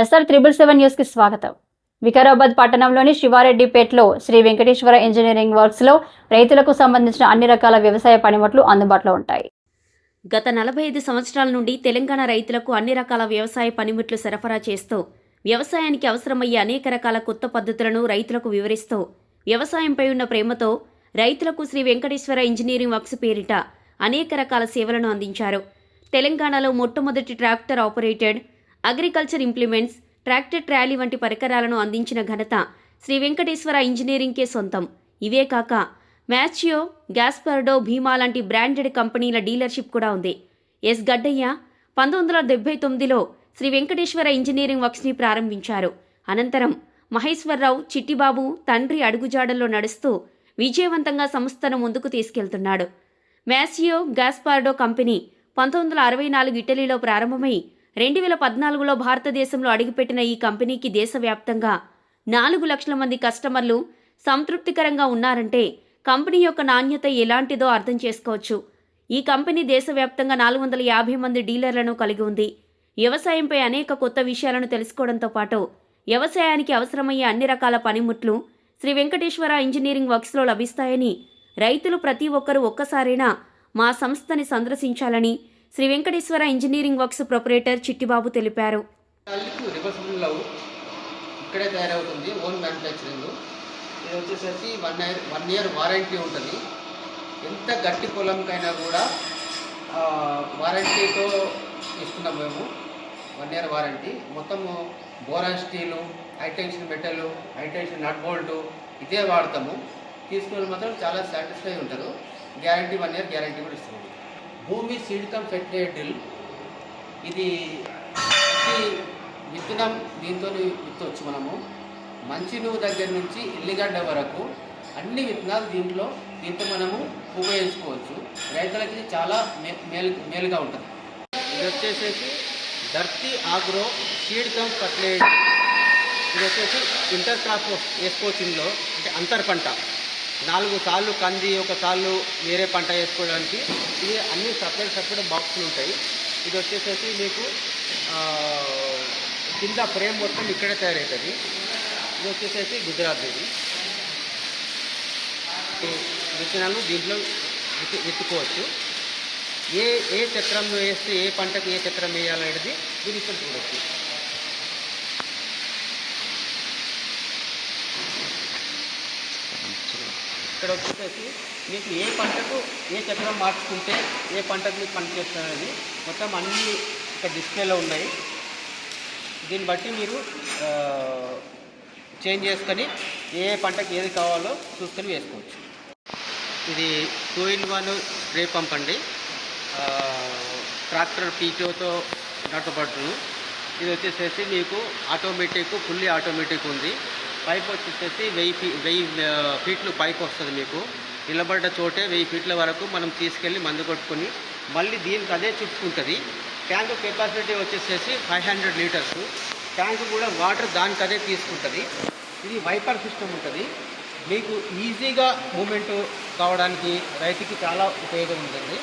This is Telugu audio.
ఎస్ఆర్ త్రిబుల్ సెవెన్ న్యూస్కి స్వాగతం. వికారాబాద్ పట్టణంలోని శివారెడ్డిపేటలో శ్రీ వెంకటేశ్వర ఇంజనీరింగ్ వర్క్స్లో రైతులకు సంబంధించిన అన్ని రకాల వ్యవసాయ పనిముట్లు అందుబాటులో ఉంటాయి. గత నలభై ఐదు సంవత్సరాల నుండి తెలంగాణ రైతులకు అన్ని రకాల వ్యవసాయ పనిముట్లు సరఫరా చేస్తూ వ్యవసాయానికి అవసరమయ్యే అనేక రకాల కొత్త పద్ధతులను రైతులకు వివరిస్తూ వ్యవసాయంపై ఉన్న ప్రేమతో రైతులకు శ్రీ వెంకటేశ్వర ఇంజనీరింగ్ వర్క్స్ పేరిట అనేక రకాల సేవలను అందించారు. తెలంగాణలో మొట్టమొదటి tractor operated agriculture implements tractor trolley వంటి పరికరాలను అందించిన ఘనత శ్రీ వెంకటేశ్వర ఇంజనీరింగ్కే సొంతం. ఇవే కాక మ్యాచియో గ్యాస్పర్డో భీమా లాంటి బ్రాండెడ్ కంపెనీల డీలర్షిప్ కూడా ఉంది. ఎస్ గడ్డయ్య పంతొమ్మిది వందల డెబ్బై తొమ్మిదిలో శ్రీ వెంకటేశ్వర ఇంజనీరింగ్ వర్క్స్ని ప్రారంభించారు. అనంతరం మహేశ్వరరావు చిట్టిబాబు తండ్రి అడుగుజాడల్లో నడుస్తూ విజయవంతంగా సంస్థను ముందుకు తీసుకెళ్తున్నాడు. మ్యాసియో గ్యాస్పార్డో కంపెనీ పంతొమ్మిది వందల అరవై నాలుగు ఇటలీలో ప్రారంభమై రెండు వేల పద్నాలుగులో భారతదేశంలో అడుగుపెట్టిన ఈ కంపెనీకి దేశవ్యాప్తంగా నాలుగు లక్షల మంది కస్టమర్లు సంతృప్తికరంగా ఉన్నారంటే కంపెనీ యొక్క నాణ్యత ఎలాంటిదో అర్థం చేసుకోవచ్చు. ఈ కంపెనీ దేశవ్యాప్తంగా నాలుగు వందల యాభై మంది డీలర్లను కలిగి ఉంది. వ్యవసాయంపై అనేక కొత్త విషయాలను తెలుసుకోవడంతో పాటు వ్యవసాయానికి అవసరమయ్యే అన్ని రకాల పనిముట్లు శ్రీ వెంకటేశ్వర ఇంజనీరింగ్ వర్క్స్లో లభిస్తాయని రైతులు ప్రతి ఒక్కరూ ఒక్కసారైనా మా సంస్థని సందర్శించాలని Shri Venkateswara engineering works proprietor Chittibabu తెలిపారు. వాళ్ళకి ఇక్కడే తయారవుతుంది ఓన్ మ్యానుఫ్యాక్చరింగ్ ఇది వచ్చేసరికి one year one year warranty ఉంటుంది. ఎంత గట్టి పొలంకైనా కూడా వారంటీతో ఇస్తున్నాం మేము. వన్ ఇయర్ వారంటీ మొత్తము boron steel high tension metal high tension nut bolt ఇదే వాడతాము. తీసుకుని మాత్రం చాలా సాటిస్ఫై ఉంటారు. గ్యారంటీ వన్ ఇయర్ గ్యారంటీ కూడా ఇస్తున్నాము భూమి సీడ్ కమ్ ఫెర్టిలైజర్ ఇది విత్తనం దీంతో విత్తవచ్చు మనము. మంచి నువ్వు దగ్గర నుంచి ఎల్లిగడ్డ వరకు అన్ని విత్తనాలు దీంట్లో దీంతో మనము ఉపయోగించుకోవచ్చు రైతులకి చాలా మే మేలు మేలుగా ఉంటుంది. ఇది వచ్చేసేసి Dharti agro seed cum fertilizer ఇది వచ్చేసి ఇంటర్ క్రాప్ వేసుకోవచ్చు ఇందులో. అంటే అంతర్ పంట. నాలుగు సార్లు కంది ఒక సార్లు వేరే పంట వేసుకోవడానికి. ఇది అన్ని సపరేట్ సపరేట్ బాక్సులు ఉంటాయి. ఇది వచ్చేసేసి మీకు కింద ఫ్రేమ్ మొత్తం ఇక్కడే తయారవుతుంది. ఇది వచ్చేసేసి గుజరాత్ ఇది. విత్తనాలు దీంట్లో విత్తుకోవచ్చు. ఏ ఏ చక్రంలో వేస్తే ఏ పంటకు ఏ చక్రం వేయాలనేది దీని ఇక్కడ చూడవచ్చు ఇక్కడ వచ్చేసి మీకు ఏ పంటకు ఏ చక్రం మార్చుకుంటే ఏ పంటకు మీకు పనిచేస్తుంది మొత్తం అన్నీ ఇక్కడ డిస్ప్లేలో ఉన్నాయి. దీన్ని బట్టి మీరు చేంజ్ చేసుకొని ఏ పంటకు ఏది కావాలో చూసుకొని వేసుకోవచ్చు. ఇది two in one spray pump అండి. ట్రాక్టర్ పీటోతో నడపబడుతుంది. ఇది వచ్చేసేసి మీకు ఆటోమేటిక్ ఫుల్లీ ఆటోమేటిక్ ఉంది. పైప్ వచ్చేసేసి వెయ్యి ఫీ వెయ్యి ఫీట్లు పైప్ వస్తుంది మీకు. నిలబడ్డ చోటే వెయ్యి ఫీట్ల వరకు మనం తీసుకెళ్ళి మందు కొట్టుకొని మళ్ళీ దీనికి అదే చుట్టుకుంటుంది ట్యాంక్ కెపాసిటీ వచ్చేసేసి ఫైవ్ హండ్రెడ్ లీటర్స్. ట్యాంక్ కూడా వాటర్ దానికి అదే తీసుకుంటుంది. ఇది వైపర్ సిస్టమ్ ఉంటుంది. మీకు ఈజీగా మూమెంట్ కావడానికి రైతుకి చాలా ఉపయోగం ఉంటుంది